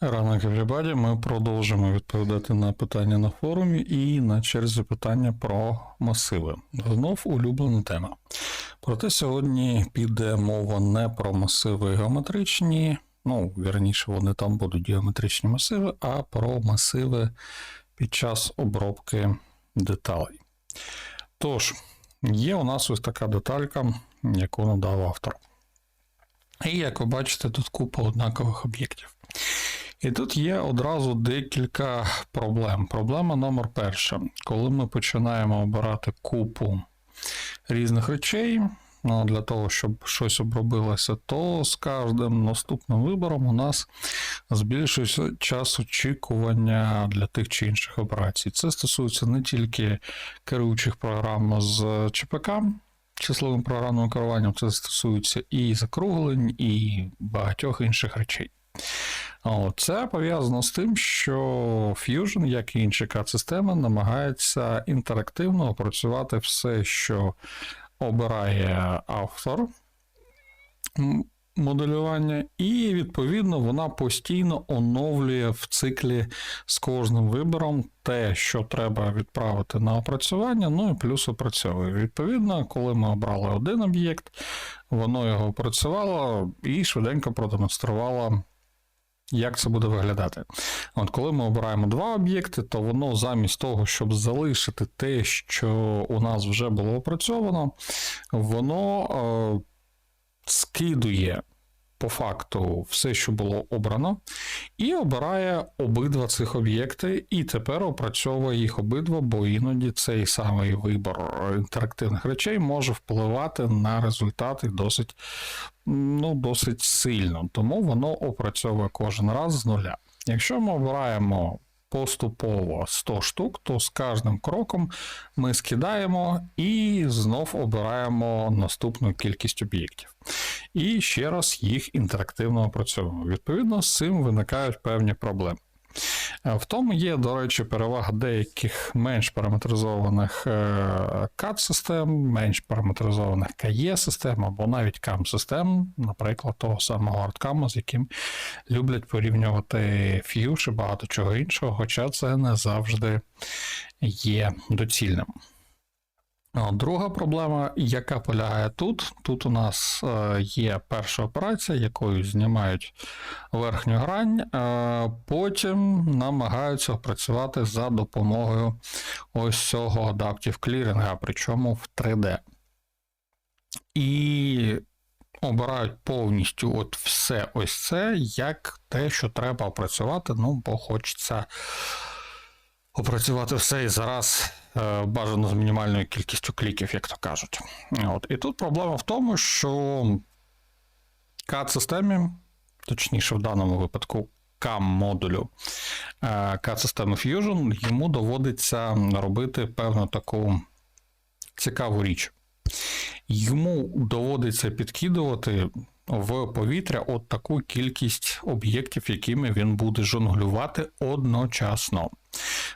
Ранок everybody. Ми продовжимо відповідати на питання на форумі і на черзі питання про масиви. Знов улюблена тема. Проте сьогодні піде мова не про масиви геометричні, ну, вірніше, вони там будуть геометричні масиви, а про масиви під час обробки деталей. Тож, є у нас ось така деталька, яку надав автор. І як ви бачите, тут купа однакових об'єктів. І тут є одразу декілька проблем. Проблема номер перша. Коли ми починаємо обирати купу різних речей, ну, для того, щоб щось обробилося, то з кожним наступним вибором у нас збільшується час очікування для тих чи інших операцій. Це стосується не тільки керуючих програм з ЧПК, числовим програмним керуванням, це стосується і закруглень, і багатьох інших речей. Це пов'язано з тим, що Fusion, як і інші CAD-системи, намагається інтерактивно опрацювати все, що обирає автор моделювання, і відповідно вона постійно оновлює в циклі з кожним вибором те, що треба відправити на опрацювання, ну і плюс опрацьовує. Відповідно, коли ми обрали один об'єкт, воно його опрацювало і швиденько продемонструвало. Як це буде виглядати? От коли ми обираємо два об'єкти, то воно замість того, щоб залишити те, що у нас вже було опрацьовано, воно е, скидує по факту все, що було обрано, і обирає обидва цих об'єкти, і тепер опрацьовує їх обидва, бо іноді цей самий вибор інтерактивних речей може впливати на результати досить, ну, досить сильно. Тому воно опрацьовує кожен раз з нуля. Якщо ми обираємо поступово 100 штук, то з кожним кроком ми скидаємо і знов обираємо наступну кількість об'єктів. І ще раз їх інтерактивно опрацьовуємо. Відповідно, з цим виникають певні проблеми. Е, В тому є, до речі, перевага деяких менш параметризованих е, CAD-систем, менш параметризованих KE-систем або навіть CAM-систем, наприклад, того самого ArtCAM, з яким люблять порівнювати Fuse і багато чого іншого, хоча це не завжди є доцільним. Друга проблема, яка полягає тут. Тут у нас е, є перша операція, якою знімають верхню грань, е, потім намагаються опрацювати за допомогою ось цього Adaptive Clearing, причому в 3D. І обирають повністю от все ось це, як те, що треба опрацювати, ну, бо хочеться опрацювати все і зараз бажано з мінімальною кількістю кліків, як то кажуть. От. І тут проблема в тому, що CAD-системі, точніше, в даному випадку CAM-модулю е, CAD-системи Fusion, йому доводиться робити певну таку цікаву річ. Йому доводиться підкидувати в повітря от таку кількість об'єктів, якими він буде жонглювати одночасно.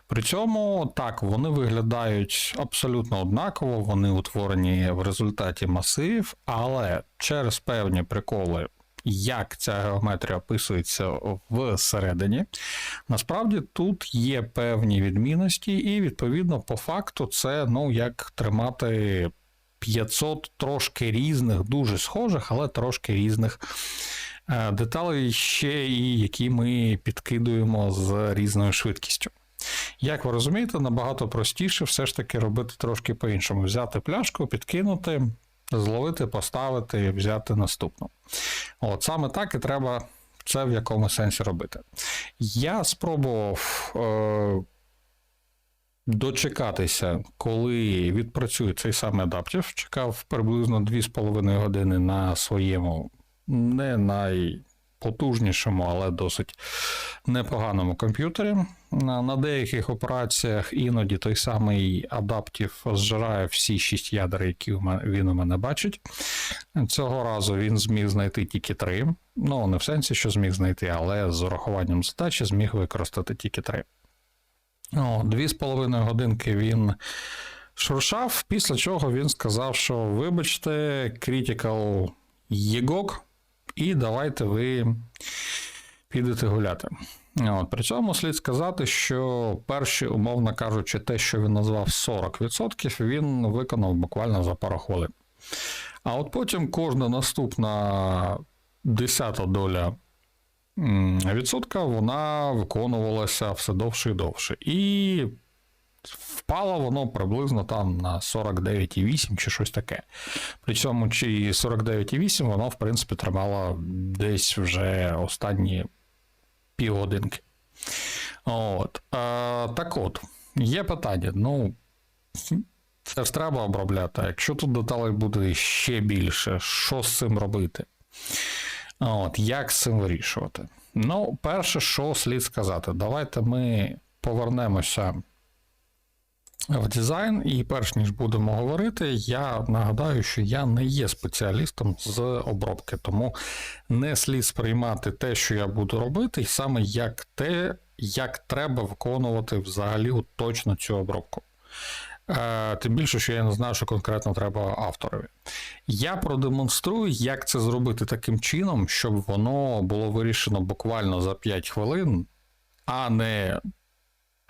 При цьому так, вони виглядають абсолютно однаково, вони утворені в результаті масивів, але через певні приколи. Як ця геометрія описується всередині, насправді тут є певні відмінності, і відповідно по факту це ну як тримати 500 трошки різних, дуже схожих, але трошки різних е, деталей, ще і які ми підкидуємо з різною швидкістю. Як ви розумієте, набагато простіше все ж таки робити трошки по-іншому: взяти пляшку, підкинути, зловити, поставити і взяти наступну. От саме так і треба це в якому сенсі робити. Я спробував. Е- Дочекатися, коли відпрацює цей самий адаптів, чекав приблизно 2,5 години на своєму не найпотужнішому, але досить непоганому комп'ютері. На, деяких операціях іноді той самий адаптів зжирає всі 6 ядер, які він у мене бачить. Цього разу він зміг знайти тільки 3. Ну, не в сенсі, що зміг знайти, але з урахуванням задачі зміг використати тільки 3. О, Дві з половиною годинки він шуршав, після чого він сказав, що вибачте, critical єгок, і давайте ви підете гуляти. От, при цьому слід сказати, що перші, умовно кажучи, те, що він назвав 40%, він виконав буквально за пару хвилин. А от потім кожна наступна десята доля відсотка вона виконувалася все довше і довше. І впало воно приблизно там на 49,8 чи щось таке. Причому чи 49,8 воно, в принципі, тримало десь вже останні півгодинки. От. Е, так от, є питання. Ну, це ж треба обробляти. А Якщо тут деталей буде ще більше, що з цим робити? От, як з цим вирішувати? Ну, перше, що слід сказати, давайте ми повернемося в дизайн, і перш ніж будемо говорити, я нагадаю, що я не є спеціалістом з обробки, тому не слід сприймати те, що я буду робити, саме як те, як треба виконувати взагалі точно цю обробку. Е, Тим більше, що я не знаю, що конкретно треба авторові. Я продемонструю, як це зробити таким чином, щоб воно було вирішено буквально за 5 хвилин, а не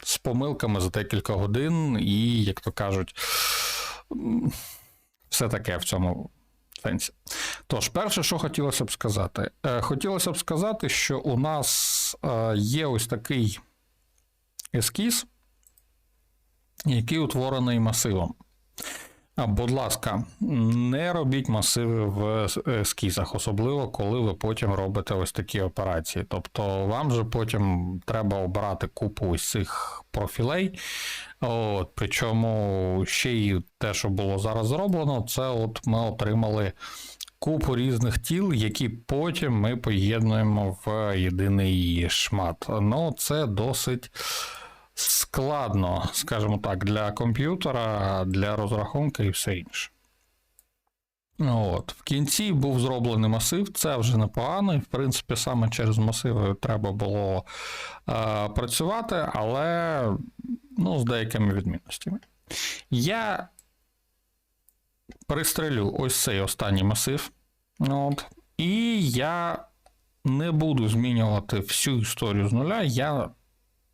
з помилками за декілька годин, і, як то кажуть, все таке в цьому сенсі. Тож, перше, що хотілося б сказати, Е, хотілося б сказати, що у нас е, є ось такий ескіз, який утворений масивом. Будь ласка, не робіть масиви в ескізах, особливо коли ви потім робите ось такі операції. Тобто вам же потім треба обирати купу ось цих профілей. От, причому ще й те, що було зараз зроблено, це от ми отримали купу різних тіл, які потім ми поєднуємо в єдиний шмат. Ну, це досить складно, скажімо так, для комп'ютера, для розрахунку і все інше. От. В кінці був зроблений масив, це вже непогано, і в принципі саме через масиви треба було е, працювати, але ну, з деякими відмінностями. Я пристрелю ось цей останній масив. От, і я не буду змінювати всю історію з нуля. Я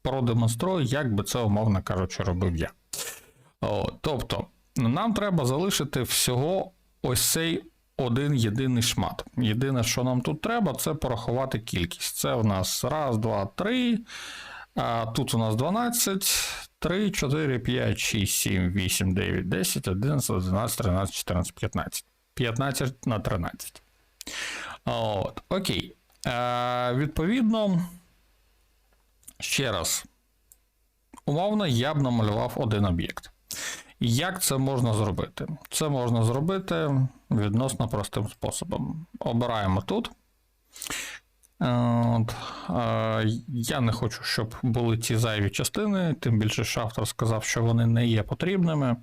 продемонструю, як би це, умовно кажучи, робив я. О, тобто, нам треба залишити всього ось цей один єдиний шмат. Єдине, що нам тут треба, це порахувати кількість. Це у нас раз, два, три. А тут у нас 12, 3, 4, 5, 6, 7, 8, 9, 10, 11, 12, 13, 14, 15. 15 на 13. От, Окей. Е, відповідно, ще раз. Умовно, я б намалював один об'єкт. Як це можна зробити? Це можна зробити відносно простим способом. Обираємо тут. Е, От, е, Я не хочу, щоб були ці зайві частини, тим більше, що автор сказав, що вони не є потрібними.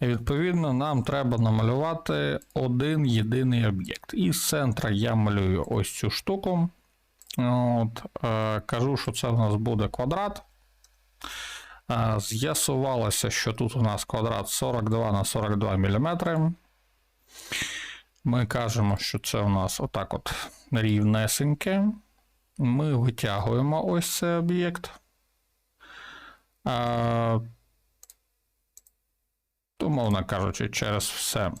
І відповідно, нам треба намалювати один єдиний об'єкт. І з центра я малюю ось цю штуку. От, е, Кажу, що це в нас буде квадрат. Е, З'ясувалося, що тут у нас квадрат 42 на 42 мм. Ми кажемо, що це у нас отак от рівнесеньке. Ми витягуємо ось цей об'єкт. А, Умовно кажучи, через все.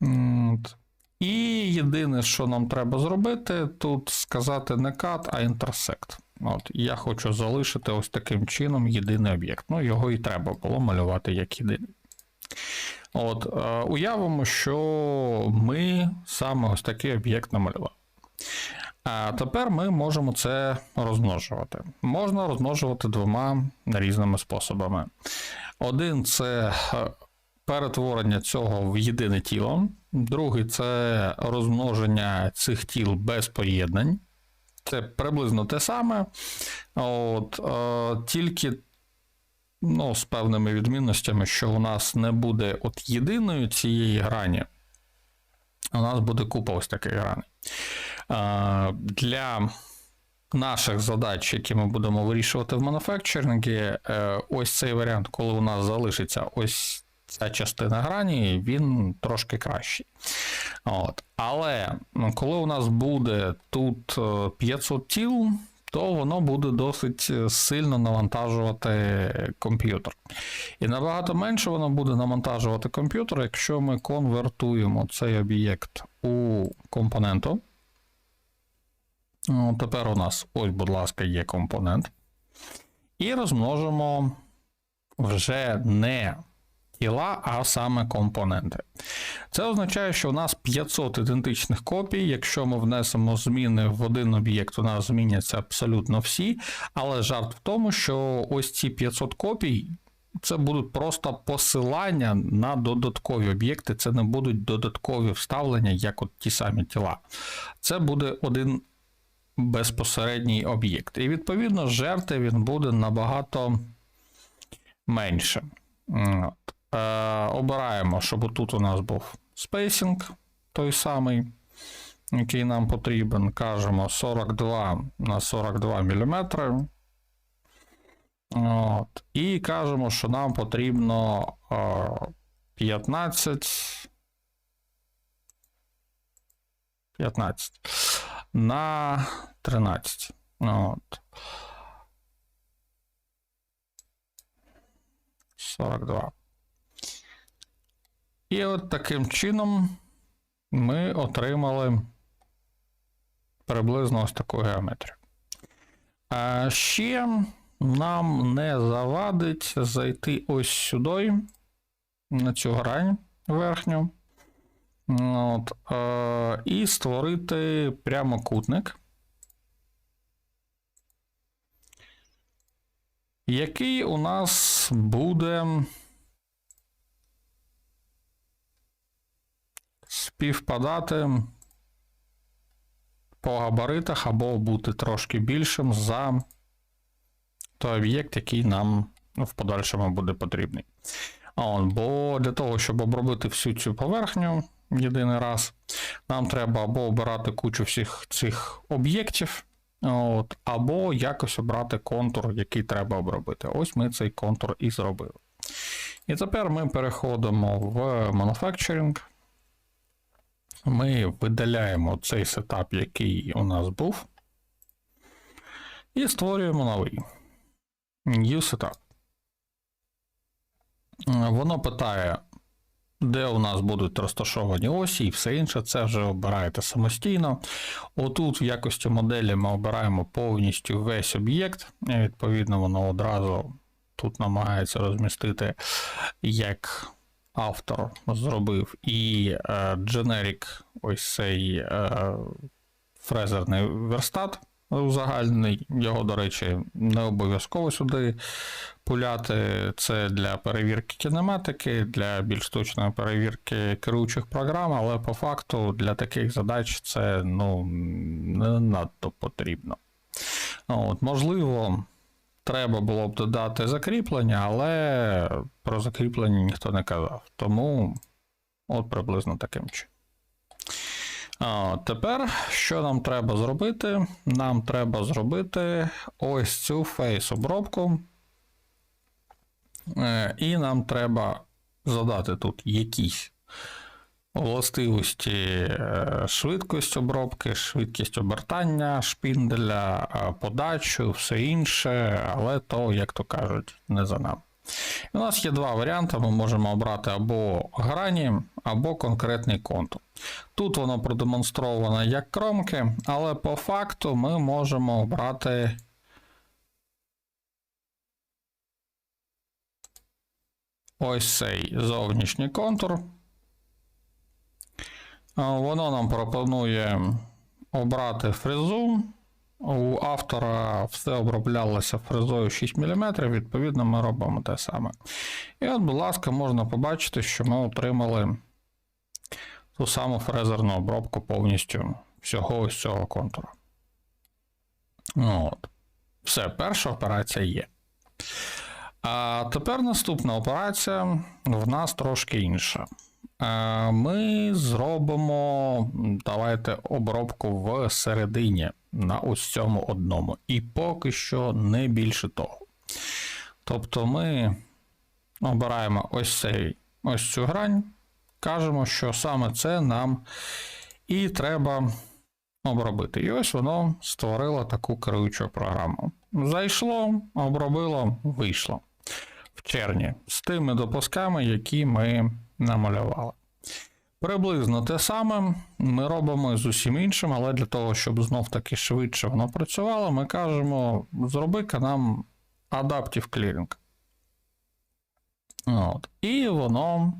От. І єдине, що нам треба зробити, тут сказати не cut, а intersect. От, Я хочу залишити ось таким чином єдиний об'єкт. Ну, його і треба було малювати як єдиний. От, е, Уявимо, що ми саме ось такий об'єкт намалювали. А тепер ми можемо це розмножувати. Можна розмножувати двома різними способами. Один це е, перетворення цього в єдине тіло, другий це розмноження цих тіл без поєднань. Це приблизно те саме. От, е, Тільки ну, з певними відмінностями, що у нас не буде от єдиної цієї грані, у нас буде купа ось таких граней. А, Для наших задач, які ми будемо вирішувати в мануфекчерингі, е, ось цей варіант, коли у нас залишиться ось ця частина грані, він трошки кращий. От. Але ну, коли у нас буде тут е, 500 тіл, то воно буде досить е, сильно навантажувати комп'ютер. І набагато менше воно буде навантажувати комп'ютер, якщо ми конвертуємо цей об'єкт у компоненту. Ну, Тепер у нас, ось, будь ласка, є компонент. І розмножимо вже не тіла, а саме компоненти. Це означає, що у нас 500 ідентичних копій. Якщо ми внесемо зміни в один об'єкт, у нас зміняться абсолютно всі. Але жарт в тому, що ось ці 500 копій. Це будуть просто посилання на додаткові об'єкти, це не будуть додаткові вставлення, як от ті самі тіла. Це буде один безпосередній об'єкт. І відповідно жерти він буде набагато менше. Е, обираємо, щоб тут у нас був спейсинг той самий, який нам потрібен. Кажемо 42 на 42 мм. От. І кажемо, що нам потрібно е, 15. 15 на 13. От. 42. І от таким чином ми отримали приблизно ось таку геометрію. А ще нам не завадить зайти ось сюди, на цю грань верхню. От, е, і створити прямокутник, який у нас буде співпадати по габаритах або бути трошки більшим за той об'єкт, який нам ну, в подальшому буде потрібний. А бо для того, щоб обробити всю цю поверхню єдиний раз, нам треба або обирати кучу всіх цих об'єктів, от, або якось обрати контур, який треба обробити. Ось ми цей контур і зробили. І тепер ми переходимо в Manufacturing. Ми видаляємо цей сетап, який у нас був, і створюємо новий New Setup. Воно питає, де у нас будуть розташовані осі і все інше, це вже обираєте самостійно. Отут, в якості моделі, ми обираємо повністю весь об'єкт, відповідно, воно одразу тут намагається розмістити як автор зробив, і е, generic ось цей е, фрезерний верстат узагальнений. Його, до речі, не обов'язково сюди пуляти. Це для перевірки кінематики, для більш точної перевірки керуючих програм, але по факту для таких задач це ну, не надто потрібно. От, Можливо, треба було б додати закріплення, але про закріплення ніхто не казав. Тому от приблизно таким чином. А, Тепер, що нам треба зробити? Нам треба зробити ось цю фейс-обробку. Е, І нам треба задати тут якісь властивості е, швидкість обробки, швидкість обертання шпінделя, е, подачу, все інше, але то, як то кажуть, не за нам. У нас є два варіанти: ми можемо обрати або грані, або конкретний контур. Тут воно продемонстровано як кромки, але по факту ми можемо обрати. Ось цей зовнішній контур. Воно нам пропонує обрати фрезу. У автора все оброблялося фрезою 6 мм, відповідно, ми робимо те саме. І от, будь ласка, можна побачити, що ми отримали ту саму фрезерну обробку повністю всього ось цього контура. От. Все, перша операція є. А тепер наступна операція в нас трошки інша. Ми зробимо, давайте, обробку в середині на ось цьому одному. І поки що не більше того. Тобто ми обираємо ось цей ось цю грань, кажемо, що саме це нам і треба обробити. І ось воно створило таку керуючу програму. Зайшло, обробило, вийшло в черні з тими допусками, які ми намалювали. Приблизно те саме ми робимо з усім іншим, але для того, щоб знов таки швидше воно працювало, ми кажемо: зроби-ка нам Adaptive Clearing. От. І воно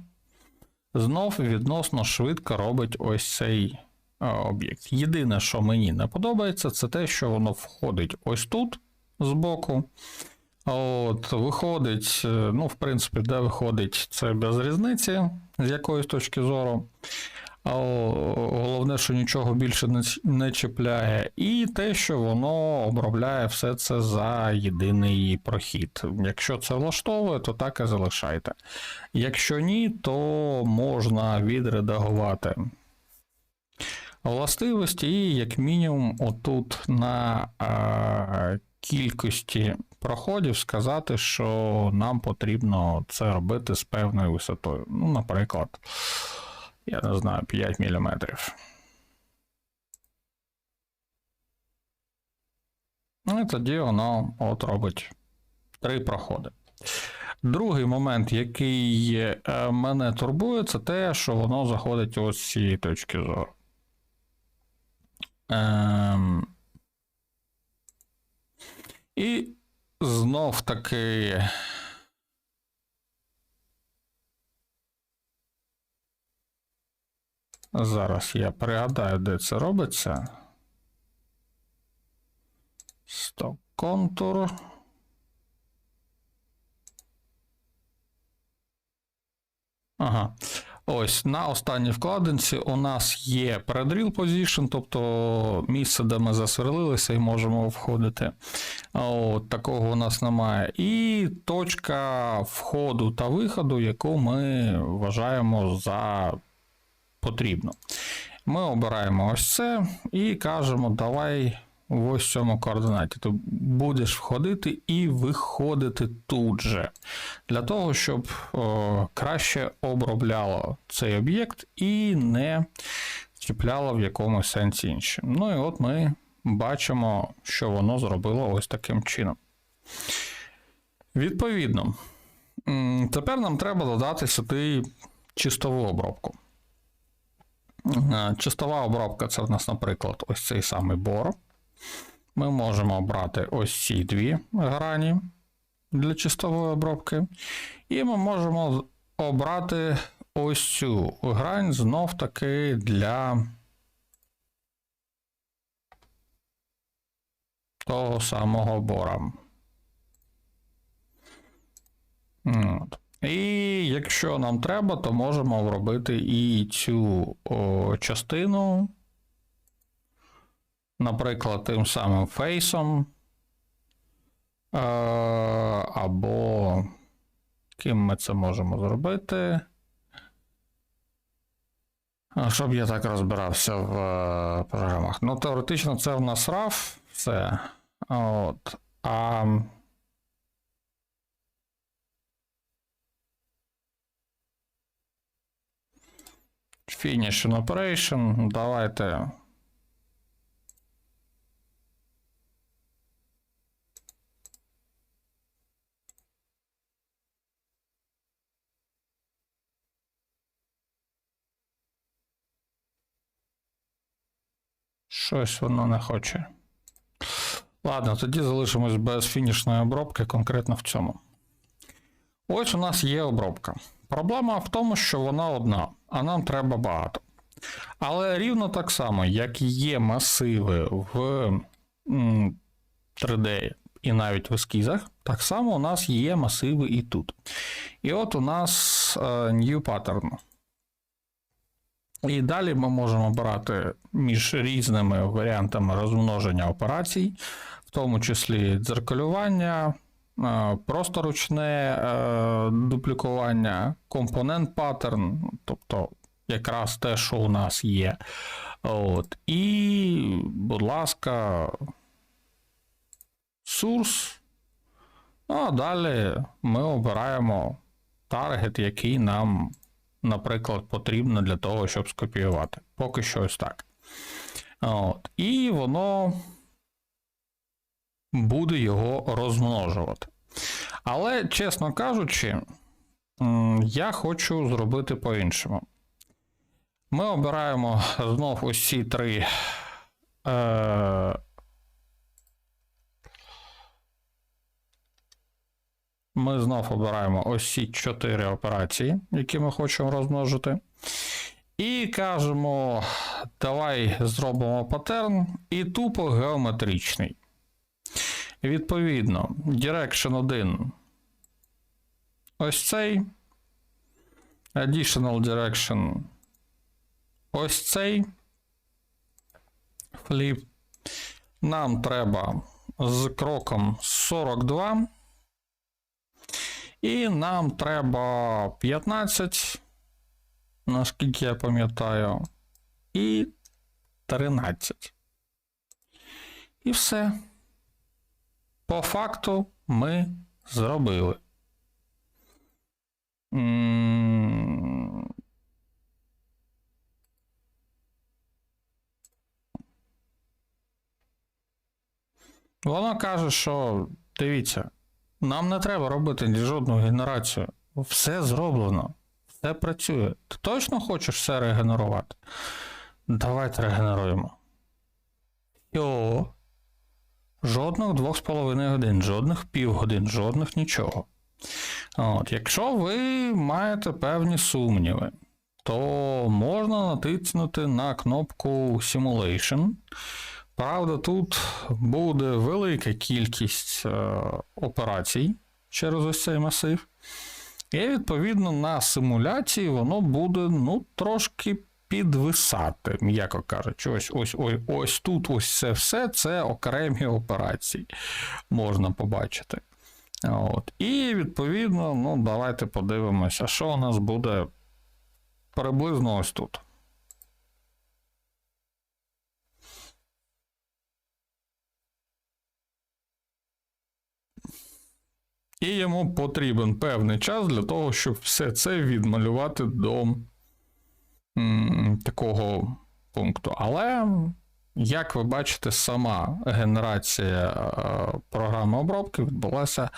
знов відносно швидко робить ось цей е, об'єкт. Єдине, що мені не подобається, це те, що воно входить ось тут збоку. От, Виходить, е, ну, в принципі, де виходить, це без різниці з якоїсь точки зору. Головне, що нічого більше не чіпляє, і те, що воно обробляє все це за єдиний прохід. Якщо це влаштовує, то так і залишайте. Якщо ні, то можна відредагувати властивості, і як мінімум, отут на а, кількості проходів сказати, що нам потрібно це робити з певною висотою. Ну, наприклад, я не знаю, 5 мм. Ну і тоді воно от робить три проходи. Другий момент, який е, мене турбує, це те, що воно заходить ось з цієї точки зору. Ем... І знов таки. Зараз я пригадаю, де це робиться. Стоп контур. Ага. Ось на останній вкладинці у нас є передріл position, тобто місце, де ми засверлилися і можемо входити. От, Такого у нас немає. І точка входу та виходу, яку ми вважаємо за потрібну. Ми обираємо ось це і кажемо, давай в ось цьому координаті. Ти будеш входити і виходити тут же. Для того, щоб о, краще обробляло цей об'єкт і не чіпляло в якомусь сенсі іншим. Ну і от ми бачимо, що воно зробило ось таким чином. Відповідно, тепер нам треба додати сюди чистову обробку. Е, Чистова обробка це в нас, наприклад, ось цей самий бор. Ми можемо обрати ось ці дві грані для чистової обробки. І ми можемо обрати ось цю грань знов таки для того самого бора. От. І якщо нам треба, то можемо обробити і цю о, частину, наприклад, тим самим фейсом. Е, або ким ми це можемо зробити. А, Щоб я так розбирався в е, програмах. Ну, теоретично, це в нас RAW, все. От. А Finish an operation. Давайте. Щось воно не хоче. Ладно, тоді залишимось без фінішної обробки, конкретно в цьому. Ось у нас є обробка. Проблема в тому, що вона одна, а нам треба багато. Але рівно так само, як є масиви в 3D і навіть в ескізах, так само у нас є масиви і тут. І от у нас е, New Pattern. І далі ми можемо обирати між різними варіантами розмноження операцій, в тому числі дзеркалювання, е, просто ручне е, дуплікування, компонент паттерн, тобто якраз те, що у нас є. От. І, будь ласка, source. Ну, а далі ми обираємо таргет, який нам, наприклад, потрібно для того, щоб скопіювати. Поки що ось так. От. І воно буде його розмножувати. Але, чесно кажучи, я хочу зробити по-іншому. Ми обираємо знов ось три. Е- Ми знов обираємо ось ці чотири операції, які ми хочемо розмножити. І кажемо, давай зробимо паттерн і тупо геометричний. Відповідно, Direction 1 ось цей. Additional Direction ось цей. Flip. Нам треба з кроком 42. І нам треба 15, наскільки я пам'ятаю, і 13. І все. По факту ми зробили. Воно каже, що дивіться, нам не треба робити жодну генерацію. Все зроблено, все працює. Ти точно хочеш все регенерувати? Давайте регенеруємо. Йо. Жодних 2,5 годин, жодних півгодин, жодних нічого. От, якщо ви маєте певні сумніви, то можна натиснути на кнопку Simulation. Правда, тут буде велика кількість е, операцій через ось цей масив. І відповідно на симуляції воно буде ну, трошки підвисати, м'яко кажучи. Ось, ось, ось, ось тут ось це все це окремі операції можна побачити. От. І відповідно, ну, давайте подивимося, що у нас буде приблизно ось тут. І йому потрібен певний час для того, щоб все це відмалювати до м, такого пункту. Але, як ви бачите, сама генерація е, програми обробки відбулася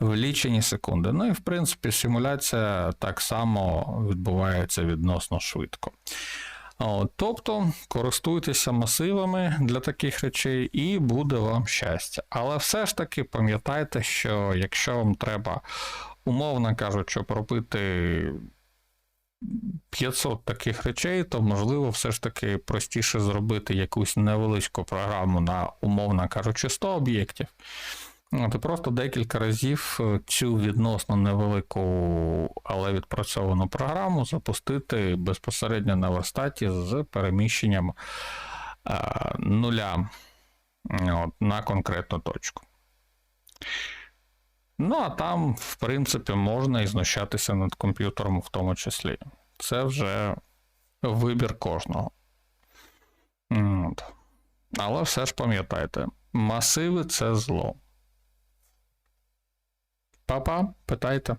в лічені секунди. Ну і в принципі, симуляція так само відбувається відносно швидко. От, тобто користуйтеся масивами для таких речей, і буде вам щастя. Але все ж таки пам'ятайте, що якщо вам треба, умовно кажучи, робити 500 таких речей, то можливо все ж таки простіше зробити якусь невеличку програму на, умовно кажучи, 100 об'єктів. І просто декілька разів е, цю відносно невелику, але відпрацьовану програму запустити безпосередньо на верстаті з переміщенням е, нуля от, на конкретну точку. Ну, а там, в принципі, можна і знущатися над комп'ютером в тому числі. Це вже вибір кожного. От. Але все ж пам'ятайте, масиви це зло. Па-па, питайте.